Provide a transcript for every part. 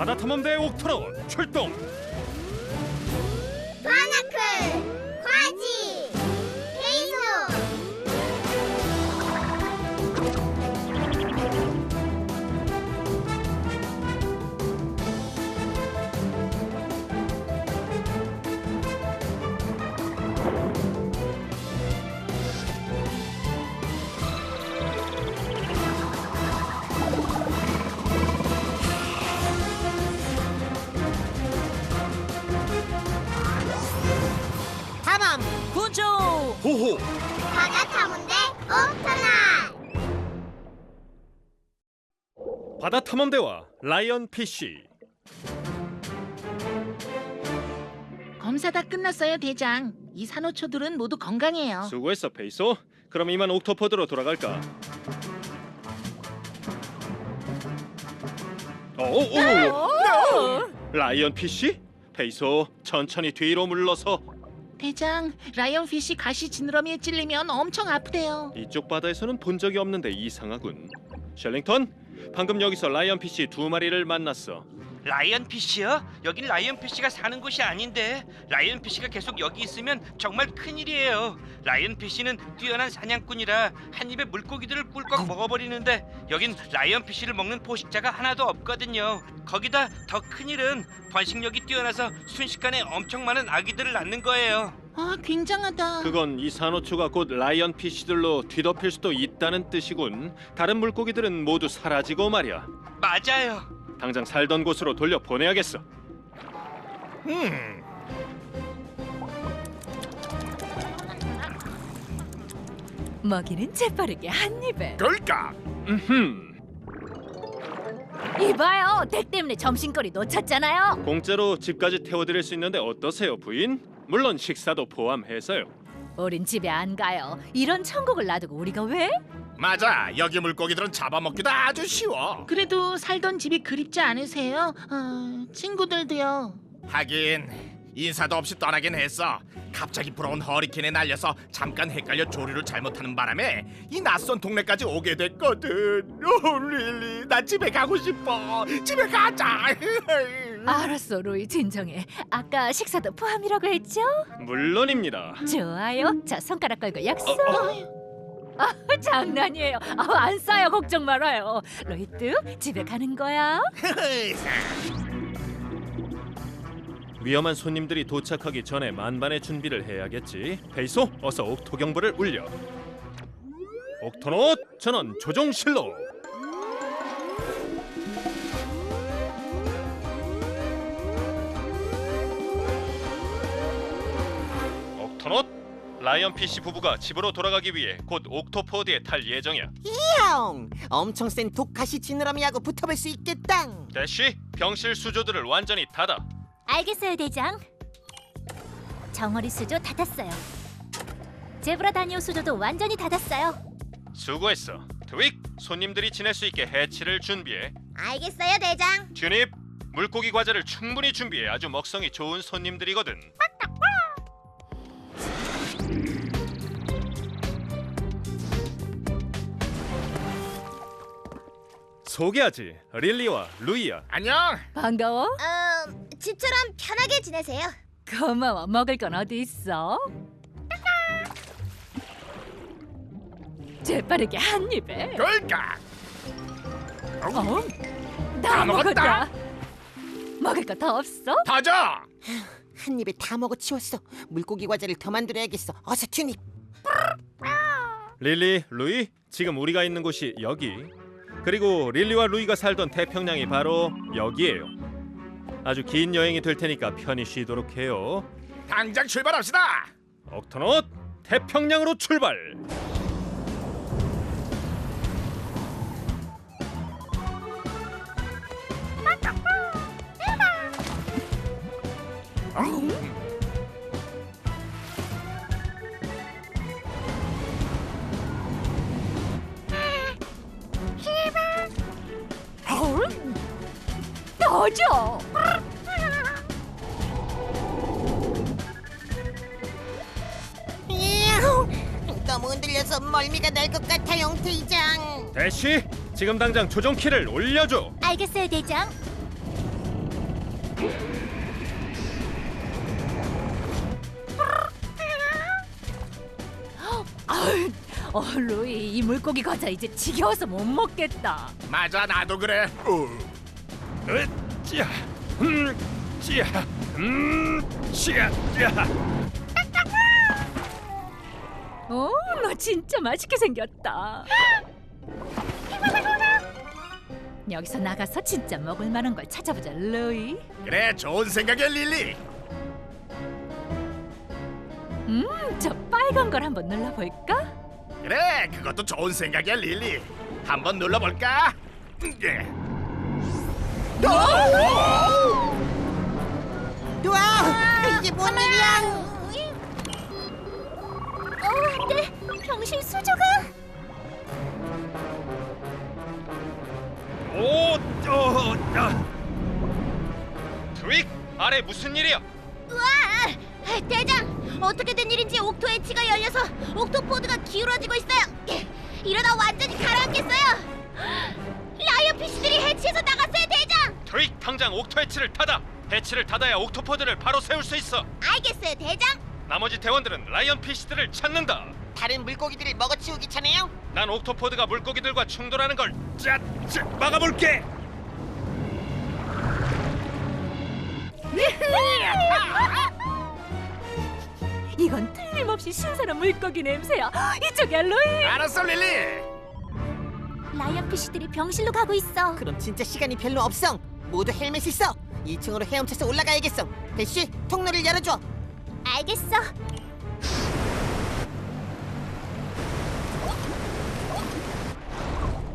바다 탐험대 옥토로 출동. 바다 탐험대 옥토나 바다 탐험대와 라이언 PC. 검사 다 끝났어요 대장 이 산호초들은 모두 건강해요 수고했어 페이소. 그럼 이만 옥토포드로 돌아갈까? 오, 오, 라이언 PC? 페이소 천천히 뒤로 물러서 대장 라이언피쉬 가시 지느러미에 찔리면 엄청 아프대요 이쪽 바다에서는 본 적이 없는데 이상하군. 셜링턴, 방금 여기서 라이언 PC 두 마리를 만났어. 라이언 피쉬요? 여긴 라이언 피쉬가 사는 곳이 아닌데 라이언 피쉬가 계속 여기 있으면 정말 큰일이에요. 라이언 피쉬는 뛰어난 사냥꾼이라 한 입에 물고기들을 꿀꺽 먹어버리는데 여긴 라이언 피쉬를 먹는 포식자가 하나도 없거든요. 거기다 더 큰일은 번식력이 뛰어나서 순식간에 엄청 많은 아기들을 낳는 거예요. 아 굉장하다 그건 이 산호초가 곧 라이언 피쉬들로 뒤덮일 수도 있다는 뜻이군. 다른 물고기들은 모두 사라지고 말이야. 맞아요. 당장 살던 곳으로 돌려 보내야겠어. 먹이는 재빠르게 한 입에 그럴까? 음. 이봐요 댁 때문에 점심거리 놓쳤잖아요 공짜로 집까지 태워드릴 수 있는데 어떠세요, 부인? 물론 식사도 포함해서요. 우린 집에 안 가요 이런 천국을 놔두고 우리가 왜? 맞아. 여기 물고기들은 잡아먹기도 아주 쉬워. 그래도 살던 집이 그립지 않으세요? 아, 친구들도요. 하긴 인사도 없이 떠나긴 했어. 갑자기 불어온 허리케인에 날려서 잠깐 헷갈려 조류를 잘못하는 바람에 이 낯선 동네까지 오게 됐거든. 오 릴리 나 집에 가고 싶어. 집에 가자. 알았어 로이. 진정해. 아까 식사도 포함이라고 했죠? 물론입니다. 좋아요. 자 손가락 걸고 약속. 어, 아, 장난이에요 아, 안 싸요 걱정 말아요 로이뚜 집에 가는 거야 위험한 손님들이 도착하기 전에 만반의 준비를 해야겠지. 페이소, 어서 옥토 경보를 울려. 옥토노 전원 조종실로. 라이언 PC 부부가 집으로 돌아가기 위해 곧 옥토포드에 탈 예정이야. 형 엄청 센 독가시 지느러미하고 붙어볼 수 있겠다 대쉬 병실 수조들을 완전히 닫아. 알겠어요 대장 정어리 수조 닫았어요 제브라 다니오 수조도 완전히 닫았어요 수고했어. 트윅 손님들이 지낼 수 있게 해치를 준비해. 알겠어요 대장 튜닙 물고기 과자를 충분히 준비해 아주 먹성이 좋은 손님들이거든. 소개하지. 릴리와 루이야. 안녕. 반가워. 음 집처럼 편하게 지내세요. 고마워. 먹을 건 어디 있어? 재빠르게 한 입에. 그럴까? 어? 다 다 먹었다. 먹었다? 먹을 거 더 없어? 더줘! 한 입에 다 먹어 치웠어. 물고기 과자를 더 만들어야겠어. 어서 튜닉 릴리, 루이 지금 우리가 있는 곳이 여기. 그리고 릴리와 루이가 살던 태평양이 바로 여기예요. 아주 긴 여행이 될 테니까 편히 쉬도록 해요. 당장 출발합시다 옥토넛 태평양으로 출발. 야호! 너무 흔들려서 멀미가 날 것 같아 영태이장 대쉬 지금 당장 조종키를 올려줘. 알겠어요 대장 아유, 어, 로이 이 물고기 과자 이제 지겨워서 못 먹겠다. 맞아 나도 그래. 어. 으쌰, 음, 찌야, 음, 찌야, 찌야. 어, 너 진짜 맛있게 생겼다. 여기서 나가서 진짜 먹을 만한 걸 찾아보자, 로이. 그래 좋은 생각이야 릴리. 음, 저 빨간 걸 한번 눌러볼까? 그래 그것도 좋은 생각이야 릴리. 한번 눌러볼까? 음, 예. 우와 이게 뭔 일이야 어, 안 돼. 병실 수조가. 오, 어, 야. 트윅, 아래 무슨 일이야? 우와! 대장, 어떻게 된 일인지 옥토 해치가 열려서 옥토포드가 기울어지고 있어요. 이러다 완전히 가라앉겠어요. 라이언 피쉬들이 해치에서 나갔어요, 대장. 트윅, 당장 옥토 해치를 타다. 해치를 닫아야 옥토포드를 바로 세울 수 있어. 알겠어요, 대장. 나머지 대원들은 라이언 피쉬들을 찾는다. 다른 물고기들을 먹어치우기 전에요 난 옥토포드가 물고기들과 충돌하는 걸 짜, 짜, 막아볼게. 이건 틀림없이 신선한 물고기 냄새야. 이쪽이야, 로이. 알았어 릴리. 라이언 피쉬들이 병실로 가고 있어. 그럼 진짜 시간이 별로 없어 모두 헬멧을 써 2층으로 헤엄쳐서 올라가야겠어 대쉬 통로를 열어줘 알겠어.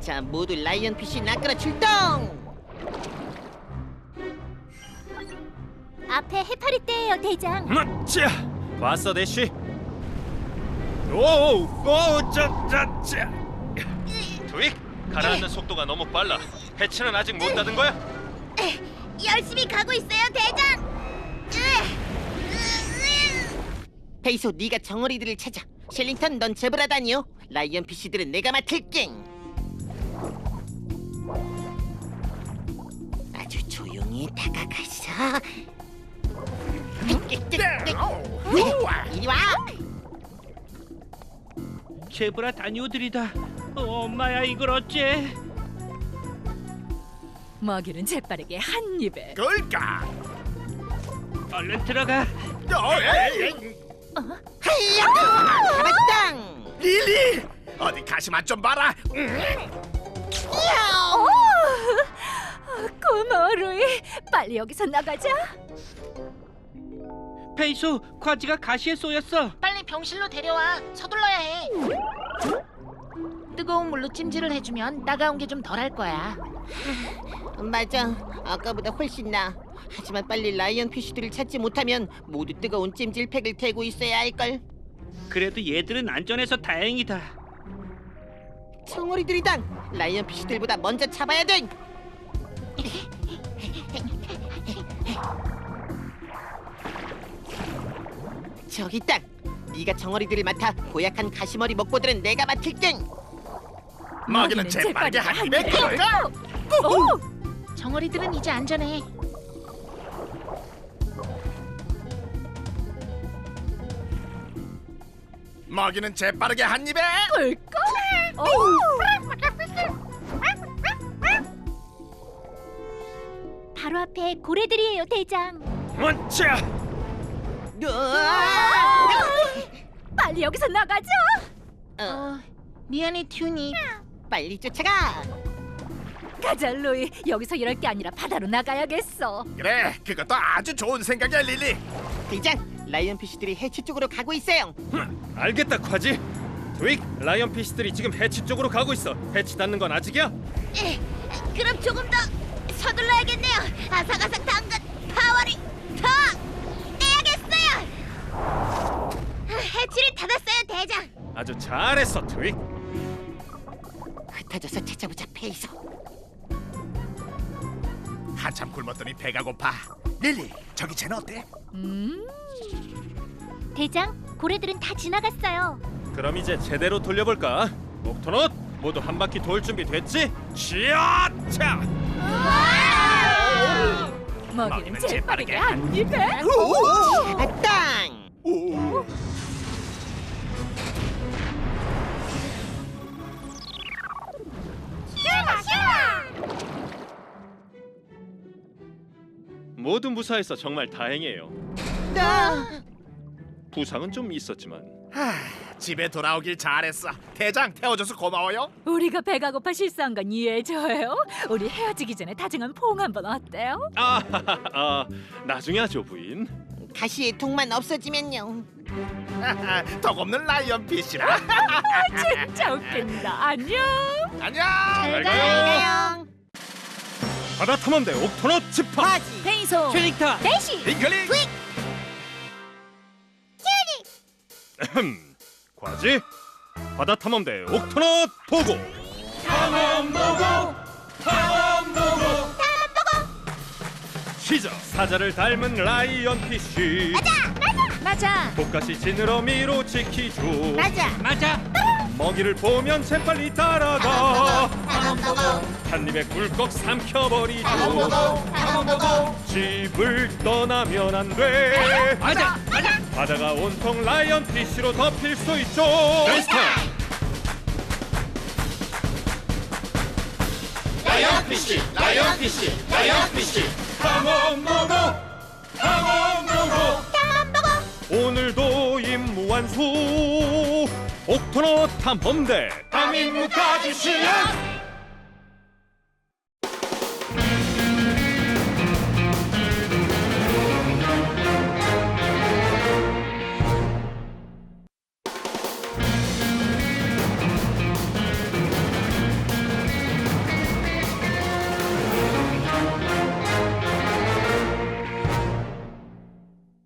자 모두 라이언 피쉬 낚으러 출동 앞에 해파리 떼예요, 대장. 음, 짜. 왔어, 대쉬. 오, 오, 짜, 짜, 짜. 트윅, 가라앉는 속도가 너무 빨라. 해치는 아직 못 닫은 거야? 열심히 가고 있어요, 대장. 페이소 네가 정어리들을 찾아 셸링턴 넌 제브라다니요 라이언 피쉬들은 내가 맡을게 아주 조용히 다가가서 이리 와 제브라 다니오들이다. 어, 엄마야 이걸 어째? 먹이는 재빠르게 한 입에. 그럴까? 얼른 들어가. 어, 에이, 에이. 하야 잡았당 릴리 어디 가시만 좀 봐라. 음. 고마워, 로이. 빨리 여기서 나가자. 페이소 과지가 가시에 쏘였어. 빨리 병실로 데려와. 서둘러야 해. 뜨거운 물로 찜질을 해주면 따가운 게 좀 덜할 거야. 맞아. 아까보다 훨씬 나. 하지만 빨리 라이언 피쉬들을 찾지 못하면 모두 뜨거운 찜질팩을 태고 있어야 할 걸. 그래도 얘들은 안전해서 다행이다. 청어리들이당 라이언 피쉬들보다 먼저 잡아야 돼. 저기 있다. 네가 정어리들을 맡아 고약한 가시머리 먹고들은 내가 맡을게. 먹이는 재빠르게 한 입에 그럴까? 오! 정어리들은 이제 안전해. 먹이는 재빠르게 한 입에. 오! 바로 앞에 고래들이에요, 대장. 음, 짜. 빨리 여기서 나가자. 어, 어, 미안해 튜니. 빨리 쫓아가 가자, 로이. 여기서 이럴 게 아니라 바다로 나가야겠어. 그래 그것도 아주 좋은 생각이야 릴리. 대장 라이언 피쉬들이 해치 쪽으로 가고 있어요 알겠다, 과지. 트윅, 라이언 피쉬들이 지금 해치 쪽으로 가고 있어. 해치 닫는 건 아직이야? 에, 그럼 조금 더 서둘러야겠네요. 아삭아삭 당근 파워리 더 내야겠어요. 해치를 닫았어요, 대장. 아주 잘했어, 트윅. 흩어져서 찾아보자 페이소 한참 굶었더니 배가 고파. 릴리 저기 쟤는 어때? 음, 대장, 고래들은 다 지나갔어요. 그럼 이제 제대로 돌려볼까? 옥토넛 모두 한 바퀴 돌 준비 됐지? 쥐야차! 먹이는 재빠르게 한 입에. 아, 땅! 모두 무사해서 정말 다행이에요. 나 부상은 좀 있었지만 하, 집에 돌아오길 잘했어. 대장 태워줘서 고마워요. 우리가 배가 고파 실수한 건 이해해줘요. 우리 헤어지기 전에 다정한 포옹 한번 어때요? 아, 아 나중에 하죠 부인. 가시의 통만 없어지면요. 덕 없는 라이언 피시라. 진짜 웃긴다. 안녕. 안녕. 잘 가요. 바다 탐험대 옥토너 집합. 바지. 페이소. 트릭터 대시. 잉글리. 흠, 과지 바다 탐험대 옥토너 보고. 탐험 보고. 탐험 보고. 시작. 사자를 닮은 라이언 피쉬. 맞아. 복가시 지느러미로 지키죠. 맞아. 맞아 먹이를 보면 재빨리 따라가. 한 입에 꿀꺽 삼켜버리죠. 집을 떠나면 안 돼. 맞아 맞아 바다가 온통 라이언 피쉬로 덮일 수 있죠. 랜스타. 라이언 피쉬, 라이언 피쉬, 라이언 피쉬. 탐험 보고, 탐험 보고. 오늘도 임무 완수. 옥토너 탐험대. 탐임무 가주시면